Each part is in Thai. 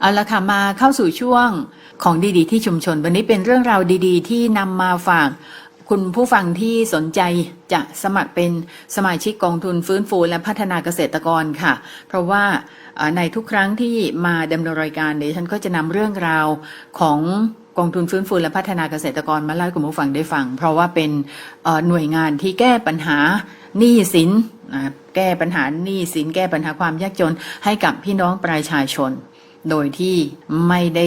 เอาละค่ะมาเข้าสู่ช่วงของดีๆ ที่ชุมชน วันนี้เป็นเรื่องราวดีๆ ที่นำมาฝากคุณผู้ฟังที่สนใจจะสมัครเป็นสมาชิกกองทุนฟื้นฟูและพัฒนาเกษตรกรค่ะ เพราะว่าในทุกครั้งที่มาดำเนินรายการเดี๋ยวฉันก็จะนำเรื่องราวของกองทุนฟื้นฟูและพัฒนาเกษตรกรมาเล่าให้คุณผู้ฟังได้ฟัง เพราะว่าเป็นหน่วยงานที่แก้ปัญหาหนี้สินนะครับแก้ปัญหาหนี้สิน แก้ปัญหาความยากจนให้กับพี่น้องประชาชน โดยที่ไม่ได้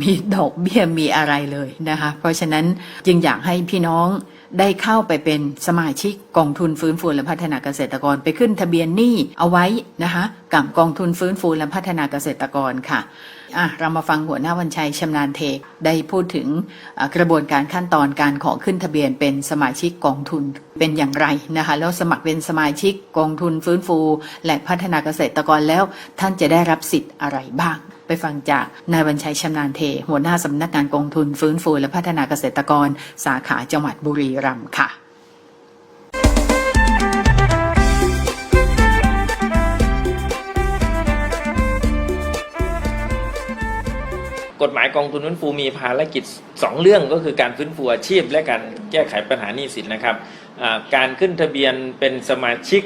มีดอกเบี้ยมีอะไรเลยนะคะ เพราะฉะนั้นจึงอยากให้พี่น้อง ได้เข้าไปเป็นสมาชิกกองทุนฟื้นฟูและพัฒนาเกษตรกรไปขึ้นทะเบียนหนี้เอาไว้นะคะกับกองทุนฟื้นฟูและพัฒนาเกษตรกรค่ะอะเรามาฟังหัวหน้าวันชัยชำนาญเทกได้พูดถึงกระบวนการขั้นตอนการขอขึ้นทะเบียนเป็นสมาชิกกองทุนเป็นอย่างไรนะคะแล้วสมัครเป็นสมาชิกกองทุนฟื้นฟู และพัฒนาเกษตรกรแล้ว ท่านจะได้รับสิทธิ์อะไรบ้าง ไปฟังจากนายวันชัยชำนาญเท หัวหน้าสำนักงานกองทุนฟื้นฟูและพัฒนาเกษตรกร สาขาจังหวัดบุรีรัมย์ค่ะกฎหมายกองทุนฟื้นฟูมีภารกิจ 2 เรื่องก็คือการฟื้นฟูอาชีพ และการแก้ไขปัญหาหนี้สินนะครับการขึ้นทะเบียนเป็นสมาชิก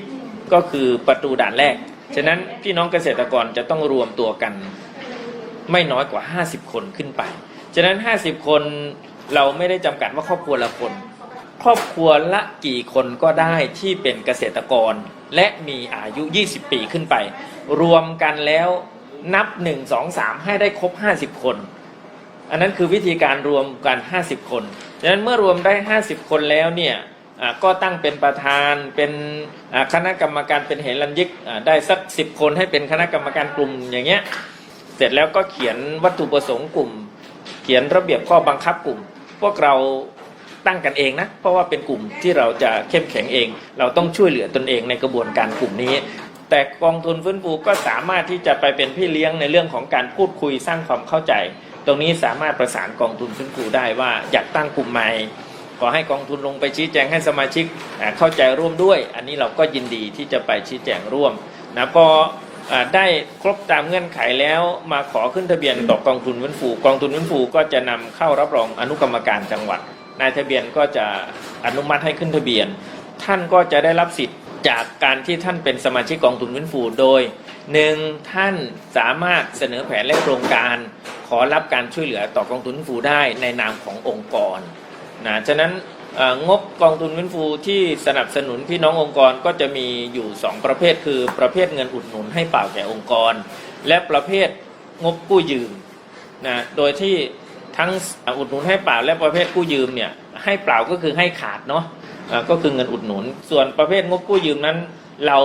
ก็คือประตูด่านแรก ฉะนั้นพี่น้องเกษตรกรจะต้องรวมตัวกัน ไม่น้อยกว่า 50 คนขึ้นไป ฉะนั้น 50 คนเราไม่ได้จำกัดว่าครอบครัวละคน ครอบครัวละกี่คนก็ได้ที่เป็นเกษตรกร และมีอายุ 20 ปีขึ้นไป รวมกันแล้วนับ 1 2 3 ให้ได้ครบ 50 คน อันนั้นคือวิธีการรวมกัน 50 คน ฉะนั้นเมื่อรวมได้ 50 คนแล้วเนี่ยก็ตั้งเป็นประธานเป็นคณะกรรมการเป็นเหรัญยิกได้สัก 10 คนให้เป็นคณะกรรมการกลุ่มอย่างเงี้ย เสร็จแล้วก็เขียนวัตถุประสงค์กลุ่ม เขียนระเบียบข้อบังคับกลุ่ม พวกเราตั้งกันเองนะ เพราะว่าเป็นกลุ่มที่เราจะเข้มแข็งเอง เราต้องช่วยเหลือตนเองในกระบวนการกลุ่มนี้ แต่กองทุนฟื้นฟูก็สามารถที่จะไปเป็นพี่เลี้ยงในเรื่องของการพูดคุยสร้างความเข้าใจ ตรงนี้สามารถประสานกองทุนฟื้นฟูได้ว่าอยากตั้งกลุ่มใหม่ขอให้กองทุนลงไปชี้แจงให้สมาชิกเข้าใจร่วมด้วย อันนี้เราก็ยินดีที่จะไปชี้แจงร่วมนะพอ ได้ครบตามเงื่อนไขแล้วมาขอขึ้นทะเบียนต่อกองทุนฟื้นฟูกองทุนฟื้นฟูก็จะนำเข้ารับรองอนุกรรมการจังหวัดนายทะเบียนก็จะอนุมัติให้ขึ้นทะเบียน ท่านก็จะได้รับสิทธิ์จากการที่ท่านเป็นสมาชิกกองทุนฟื้นฟูโดยหนึ่งท่านสามารถเสนอแผนและโครงการ ขอรับการช่วยเหลือต่อกองทุนฟื้นฟูได้ในนามขององค์กรนะฉะนั้น งบกองทุนฟื้นฟูที่สนับสนุนพี่น้ององค์กรก็จะมีอยู่ 2 ประเภท คือประเภทเงินอุดหนุนให้เปล่าแก่องค์กร และประเภทงบกู้ยืมนะโดยที่ทั้งอุดหนุนให้เปล่าและประเภทกู้ยืมเนี่ยให้เปล่าก็คือให้ขาดเนาะก็คือเงินอุดหนุน ส่วนประเภทงบกู้ยืมนั้น เรา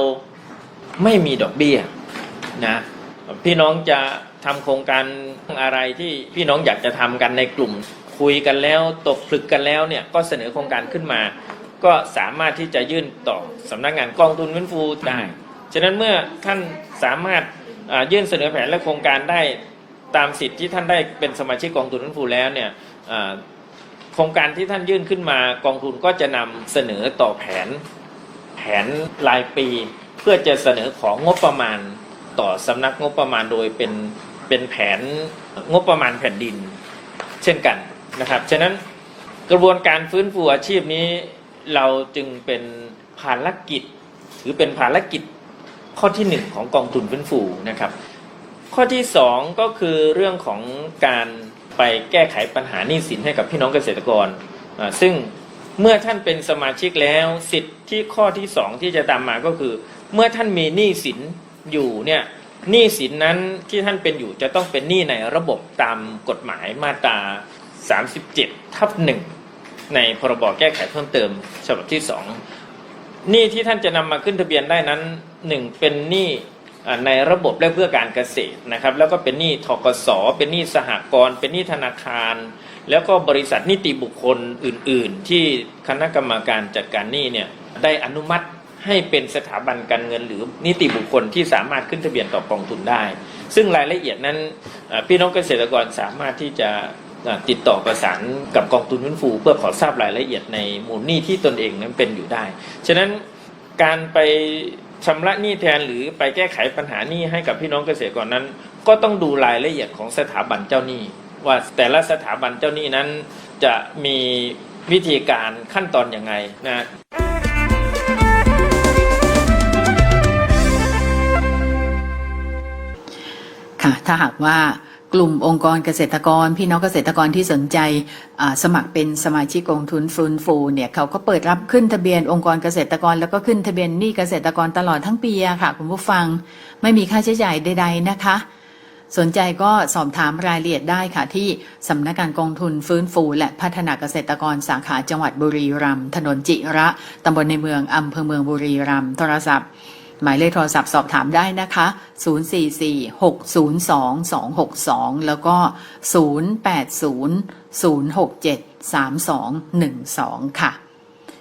ไม่มีดอกเบี้ยนะพี่น้องจะทำโครงการอะไรที่พี่น้องอยากจะทำกันในกลุ่ม คุยกันแล้วตกผลึกกันแล้วเนี่ยก็เสนอโครงการขึ้นมา ก็สามารถที่จะยื่นต่อสำนักงานกองทุนฟื้นฟูได้ฉะนั้นเมื่อท่านสามารถยื่นเสนอแผนและโครงการได้ตามสิทธิ์ที่ท่านได้เป็นสมาชิกกองทุนฟื้นฟูแล้วเนี่ยโครงการที่ท่านยื่นขึ้นมากองทุนก็จะนำเสนอต่อแผนแผนรายปี เพื่อจะเสนอของงบประมาณต่อสำนักงบประมาณโดยเป็นเป็นแผนงบประมาณแผ่นดิน เช่นกัน นะครับฉะนั้นกระบวนการฟื้นฟูอาชีพนี้ เราจึงเป็นภารกิจ หรือเป็นภารกิจข้อที่หนึ่งของกองทุนฟื้นฟูนะครับ ข้อที่สองก็คือเรื่องของการไปแก้ไขปัญหาหนี้สินให้กับพี่น้องเกษตรกร ซึ่งเมื่อท่านเป็นสมาชิกแล้วสิทธิ์ที่ข้อที่สองที่จะตามมาก็คือ เมื่อท่านมีหนี้สินอยู่เนี่ยหนี้สินนั้นที่ท่านเป็นอยู่จะต้องเป็นหนี้ในระบบตามกฎหมายมาตรา 37ทับหนึ่งในพรบแก้ไขเพิ่มเติมฉบับที่สองหนี้ที่ท่านจะนำมาขึ้นทะเบียนได้นั้นหนึ่งเป็นหนี้ในระบบและเพื่อการเกษตรนะครับ แล้วก็เป็นหนี้ทกสเป็นหนี้สหกรณ์เป็นหนี้ธนาคาร แล้วก็บริษัทนิติบุคคลอื่น ๆ ที่คณะกรรมการจัดการหนี้เนี่ยได้อนุมัติให้เป็นสถาบันการเงินหรือนิติบุคคลที่สามารถขึ้นทะเบียนต่อกองทุนได้ ซึ่งรายละเอียดนั้นพี่น้องเกษตรกรสามารถที่จะ ติดต่อประสานกับกองทุนฟื้นฟู เพื่อขอทราบรายละเอียดในมูลหนี้ที่ตนเองนั้นเป็นอยู่ได้ ฉะนั้นการไปชำระหนี้แทนหรือไปแก้ไขปัญหาหนี้ให้กับพี่น้องเกษตรกรนั้น ก็ต้องดูรายละเอียดของสถาบันเจ้าหนี้ ว่าแต่ละสถาบันเจ้าหนี้นั้น จะมีวิธีการขั้นตอนอย่างไงนะค่ะถ้าหากว่า กลุ่มองค์กรเกษตรกร พี่น้องเกษตรกรที่สนใจสมัครเป็นสมาชิกกองทุนฟื้นฟูเนี่ยเขาก็เปิดรับขึ้นทะเบียนองค์กรเกษตรกร แล้วก็ขึ้นทะเบียนหนี้เกษตรกรตลอดทั้งปีค่ะคุณผู้ฟังไม่มีค่าใช้จ่ายใด ๆนะคะ สนใจก็สอบถามรายละเอียดได้ค่ะ ที่สำนักงานกองทุนฟื้นฟู และพัฒนาเกษตรกรสาขาจังหวัดบุรีรัมย์ถนนจิระตำบลในเมืองอำเภอเมืองบุรีรัมย์โทรศัพท์ หมายเลขโทรศัพท์สอบถามได้นะคะ 044-602-262 แล้วก็ 080-067-3212 ค่ะ